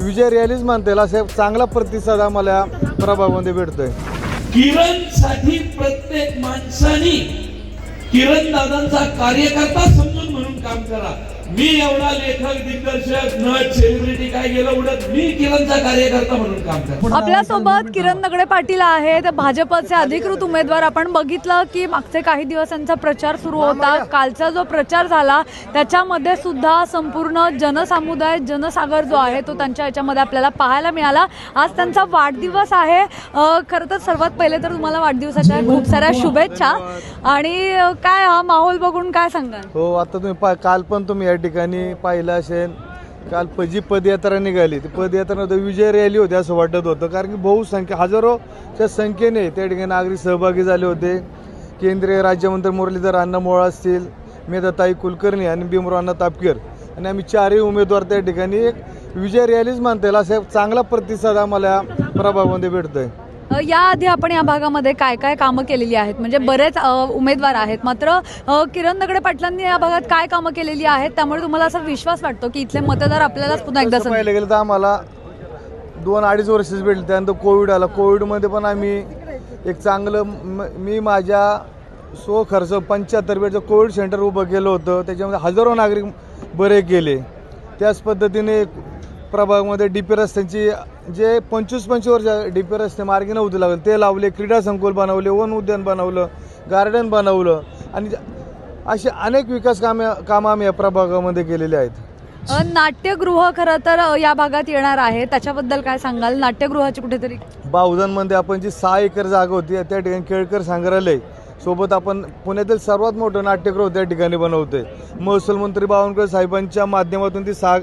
विजय रॅलीच म्हणता येईल असा चांगला प्रतिसाद आम्हाला प्रभावामध्ये प्रभागामध्ये भेटतोय. किरणसाठी प्रत्येक माणसानी किरण दादांचा कार्यकर्ता समजून मी एवढा लेखक दिग्दर्शक नट सेलिब्रिटी काय गेलं उडत मी किरणचा कार्यकर्ता म्हणून काम करा आपल्यासोबत किरण दगडे पाटील आहेत. भाजपचे अधिकृत उमेदवार. आपण बघितलं की मागचे काही दिवस त्यांचा प्रचार सुरू होता. कालचा जो प्रचार झाला त्याच्यामध्ये सुद्धा संपूर्ण जनसमुदाय जनसागर जो आहे तो त्यांच्या याच्यामध्ये आपल्याला पाहायला मिळाला. आज त्यांचा वाढदिवस आहे. खरं तर सर्वात पहिले तर तुम्हाला वाढदिवसाच्या खूप साऱ्या शुभेच्छा. आणि काय हा माहोल बघून काय सांगाल? हो आता तुम्ही काल पण तुम्ही ठिकाणी पाहिलं असेल काल पजी जी पदयात्रा निघाली ती पदयात्रा विजय रॅली होती असं वाटत होतं. कारण की बहुसंख्या हजारोच्या संख्येने त्या ठिकाणी नागरिक सहभागी झाले होते. केंद्रीय राज्यमंत्री मुरलीधर अण्णा असतील मेधाताई कुलकर्णी आणि भीमराव अण्णा तापकीर. आणि आम्ही चारही उमेदवार त्या ठिकाणी एक विजय रॅलीच मानता येईल असा एक चांगला प्रतिसाद आम्हाला प्रभागामध्ये भेटतोय. आहे याआधी आपण या भागामध्ये काय काय कामं केलेली आहेत? म्हणजे बरेच उमेदवार आहेत. मात्र किरण दगडे पाटलांनी या भागात काय कामं केलेली आहेत? त्यामुळे तुम्हाला असा विश्वास वाटतो की इथले मतदार आपल्यालाच पुन्हा एकदा संधी पाहिलं गेलं तर आम्हाला दोन अडीच वर्षच भेटले. त्यानंतर कोविड आला. कोविडमध्ये पण आम्ही एक चांगलं म- मी माझ्या सो खर्च पंच्याहत्तर बेडचं कोविड सेंटर उभं केलं होतं. त्याच्यामध्ये हजारो नागरिक बरे गेले त्याच पद्धतीने प्रभागामध्ये डी पी रस्त्यांची जे पंचवीस पंचवीस वर्ष डी पी रस्ते मार्गी नव्हते लागले ते लावले क्रीडा संकुल बनवले वन उद्यान बनवलं गार्डन बनवलं. आणि अशी अनेक विकास कामे कामं आम्ही या प्रभागामध्ये केलेली आहेत. नाट्यगृह खरं तर या भागात येणार आहे. त्याच्याबद्दल काय सांगाल? नाट्यगृहाची कुठेतरी बावधनमध्ये आपण जी सहा एकर जागा होती त्या ठिकाणी केळकर संग्रहालय. सोबत आपण पुण्यातील सर्वात मोठं नाट्यगृह त्या ठिकाणी बनवतोय. महसूल मंत्री बावनकुळे साहेबांच्या माध्यमातून ती सहा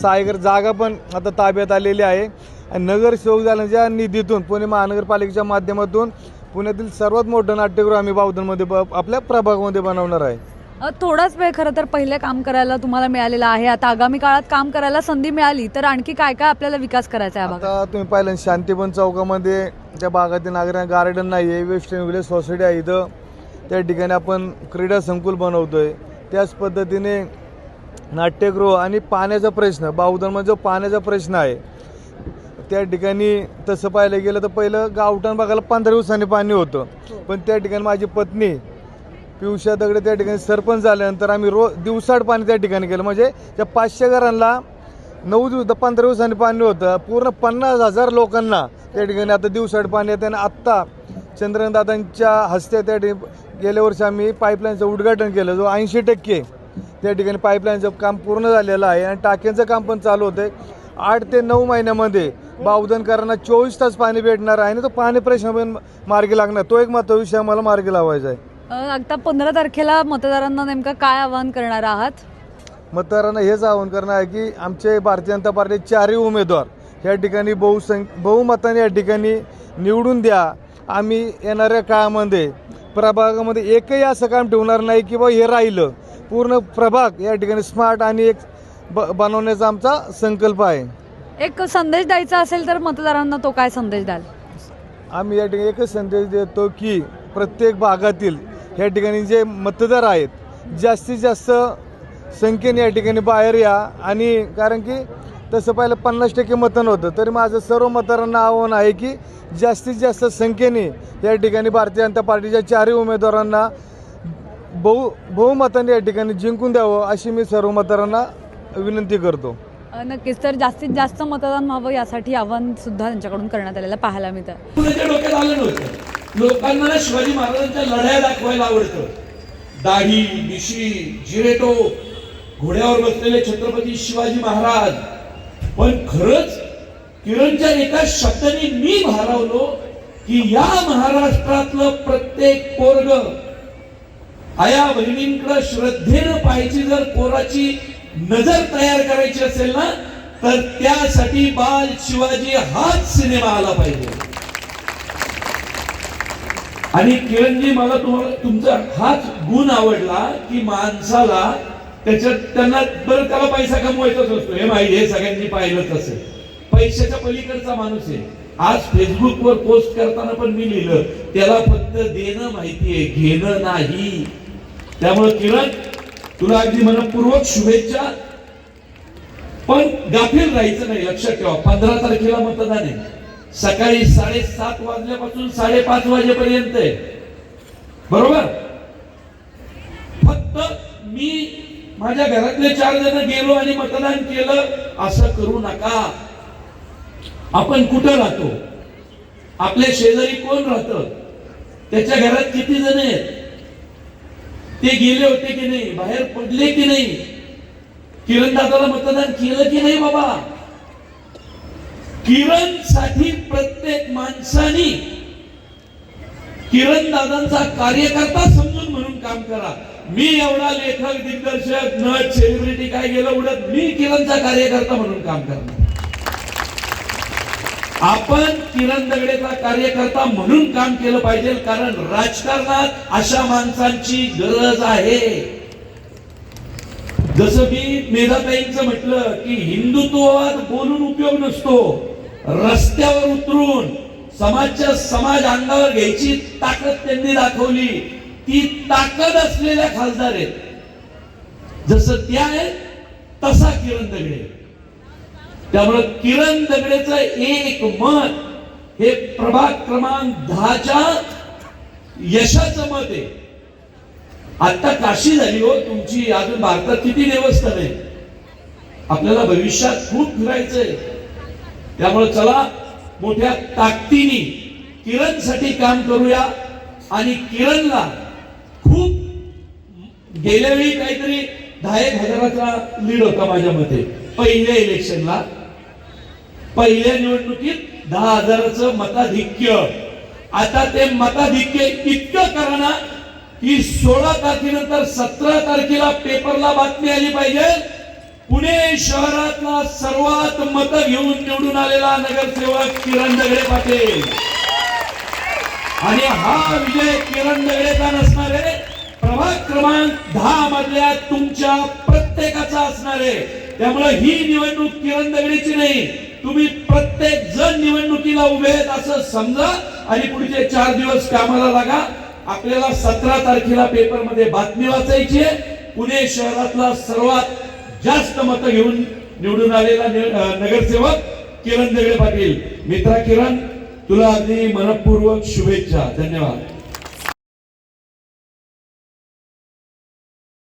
सहा एकर जागा पण आता ताब्यात आलेली आहे. आणि नगरसेवक झाल्याच्या निधीतून पुणे महानगरपालिकेच्या माध्यमातून पुण्यातील सर्वात मोठं नाट्यगृह आम्ही बावधनमध्ये ब- आपल्या प्रभागामध्ये बनवणार आहे. अ, थोडाच वेळ खरं तर पहिले काम करायला तुम्हाला मिळालेलं आहे. आता आगामी काळात काम करायला संधी मिळाली तर आणखी काय काय आपल्याला विकास करायचा आहे या भागात? आता तुम्ही पाहिलं शांतीवन चौकामध्ये त्या भागातील नागरिक गार्डन नाही आहे वेस्टर्न विलेज सोसायटी आहे इथं. त्या ठिकाणी आपण क्रीडा संकुल बनवतोय. त्याच पद्धतीने नाट्यगृह आणि पाण्याचा प्रश्न बाहुधनमध्ये जो पाण्याचा प्रश्न आहे त्या ठिकाणी तसं पाहायला गेलं तर पहिलं गावठाण भागाला पंधरा दिवसांनी पाणी होतं. पण त्या ठिकाणी माझी पत्नी पियुषा दगडे त्या ठिकाणी सरपंच झाल्यानंतर आम्ही रोज दिवसाड पाणी त्या ठिकाणी केलं. म्हणजे त्या पाचशे घरांना नऊ दिवस पंधरा दिवसांनी पाणी होतं. पूर्ण पन्नास हजार लोकांना त्या ठिकाणी आता दिवसाड पाणी येतं. आणि आत्ता चंद्रदादांच्या हस्ते त्या ठिकाणी गेल्या वर्षी आम्ही पाईपलाईनचं उद्घाटन केलं जो ऐंशी टक्के त्या ठिकाणी पाईपलाईनचं काम पूर्ण झालेलं आहे. आणि टाक्यांचं काम पण चालू होतं आठ ते नऊ महिन्यामध्ये बावधनकरांना चोवीस तास पाणी भेटणार आहे आणि तो पाणी प्रश्न मार्गी लागणार. तो एक महत्त्वाचा विषय आम्हाला मार्गी लावायचा आहे. आता पंधरा तारखेला मतदारांना नेमकं काय आवाहन करणार आहात? मतदारांना हेच आवाहन करणार आहे की आमचे भारतीय जनता पार्टी चारही उमेदवार या ठिकाणी बहुसंख बहुमताने या ठिकाणी निवडून द्या. आम्ही येणाऱ्या काळामध्ये प्रभागामध्ये एकही असं काम ठेवणार नाही की बा हे राहिलं. पूर्ण प्रभाग या ठिकाणी स्मार्ट आणि एक ब बनवण्याचा आमचा संकल्प आहे. एक संदेश द्यायचा असेल तर मतदारांना तो काय संदेश द्याल? आम्ही या ठिकाणी एकच संदेश देतो की प्रत्येक भागातील या ठिकाणी जे मतदार आहेत जास्तीत जास्त संख्येने या ठिकाणी बाहेर या आणि कारण की तसं पाहिलं पन्नास टक्के मतदान होतं तरी माझं सर्व मतदारांना आव्हान आहे की जास्तीत जास्त संख्येने या ठिकाणी भारतीय जनता पार्टीच्या चारही उमेदवारांना बहु बहुमताने या ठिकाणी जिंकून द्यावं अशी मी सर्व मतदारांना विनंती करतो. नक्कीच. तर जास्तीत जास्त मतदान व्हावं यासाठी आवाहन सुद्धा त्यांच्याकडून करण्यात आलेलं पाहायला मिळतं. कुणाच्या डोक्यात आलं नव्हतं? लोकांना ना शिवाजी महाराजांच्या लढाया दाखवायला आवडतं. दाढी बिशी जिरेटो घोड्यावर बसलेले छत्रपती शिवाजी महाराज. पण खरंच किरणच्या एका शब्दाने मी भारावलो की या महाराष्ट्रातलं प्रत्येक पोरग आया बहिणींकडे श्रद्धेनं पाहायची जर पोराची नजर तयार करायची असेल ना तर त्यासाठी बाल शिवाजी हाच सिनेमा आला पाहिजे. आणि किरणजी मला तुम्हाला तुमचा हाच गुण आवडला की माणसाला त्याच्यात त्यांना बरं त्याला पैसा कमवायचाच असतो. हे माहिती हे सगळ्यांनी पाहिलंच असेल. पैशाच्या पलीकडचा माणूस आहे. आज फेसबुकवर पोस्ट करताना पण मी लिहिलं त्याला फक्त देणं आहे घेणं नाही. त्यामुळे किरण तुला अगदी मनपूर्वक शुभेच्छा. पण गाफील राहायचं नाही लक्षात ठेवा. पंधरा तारखेला मतदान आहे. सकाळी साडेसात वाजल्यापासून साडेपाच वाजेपर्यंत आहे. बरोबर? फक्त मी माझ्या घरातले चार जण गेलो आणि मतदान केलं असं करू नका. आपण कुठं राहतो? आपल्या शेजारी कोण राहतं? त्याच्या घरात किती जण आहेत? ते गेले होते की नाही? बाहेर पडले की नाही? किरणदादाला मतदान केलं की नाही बाबा? किरणसाठी प्रत्येक माणसानी किरण दादांचा कार्यकर्ता समजून म्हणून काम करा. मी एवढा लेखक दिग्दर्शक नट सेलिब्रिटी काय गेलं उडत? मी किरणचा कार्यकर्ता म्हणून काम करणार. आपण किरण दगडेचा कार्यकर्ता म्हणून काम केलं पाहिजे कारण राजकारणात अशा माणसांची गरज आहे. जसं मी मेधाताईंचं म्हटलं की हिंदुत्ववाद बोलून उपयोग नसतो. रस्त्यावर उतरून समाजच्या समाज अंगावर घ्यायची ताकद त्यांनी दाखवली. ती ताकद असलेल्या खासदार आहेत. जसं त्या आहेत तसा किरण दगडे त्यामुळे किरण दगडेचं एक मत हे प्रभाग क्रमांक दहाच्या यशाचं मत आहे. आता काशी झाली हो तुमची अजून भारतात किती देवस्थान आहे आपल्याला भविष्यात खूप फिरायचंय त्यामुळे चला मोठ्या ताकदीने किरणसाठी काम करूया आणि किरणला खूप गेल्या वेळी काहीतरी दहा एक हजाराचा लीड होता माझ्या मते पहिल्या इलेक्शनला पहिल्या निवडणुकीत दहा हजाराचं मताधिक्य. आता ते मताधिक्य इतकं करा ना की सोळा तारखेनंतर सतरा तारखेला पेपरला बातमी आली पाहिजे. पुणे शहरातला सर्वात मत घेऊन निवडून आलेला नगरसेवक किरण दगडे पाटील. आणि हा विजय किरण दगडेचा नसणार आहे? प्रभाग क्रमांक दहा मधल्या तुमच्या प्रत्येकाचा असणार आहे. त्यामुळे ही निवडणूक किरण दगडेची नाही तुम्ही प्रत्येक जण निवडणुकीला उभे आहेत असं समजा आणि पुढचे चार दिवस कामाला लागा. आपल्याला सतरा तारखेला पेपरमध्ये बातमी वाचायची आहे. पुणे शहरातला सर्वात जास्त मतं घेऊन निवडून आलेला नगरसेवक किरण दगडे पाटील. मित्रा किरण तुला अगदी मनपूर्वक शुभेच्छा. धन्यवाद.